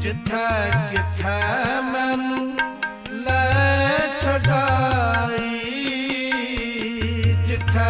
ਜਿੱਥੇ ਕਿੱਥੇ ਮੈਨੂੰ ਲੈ ਛਡਾਈ ਜਿੱਥੇ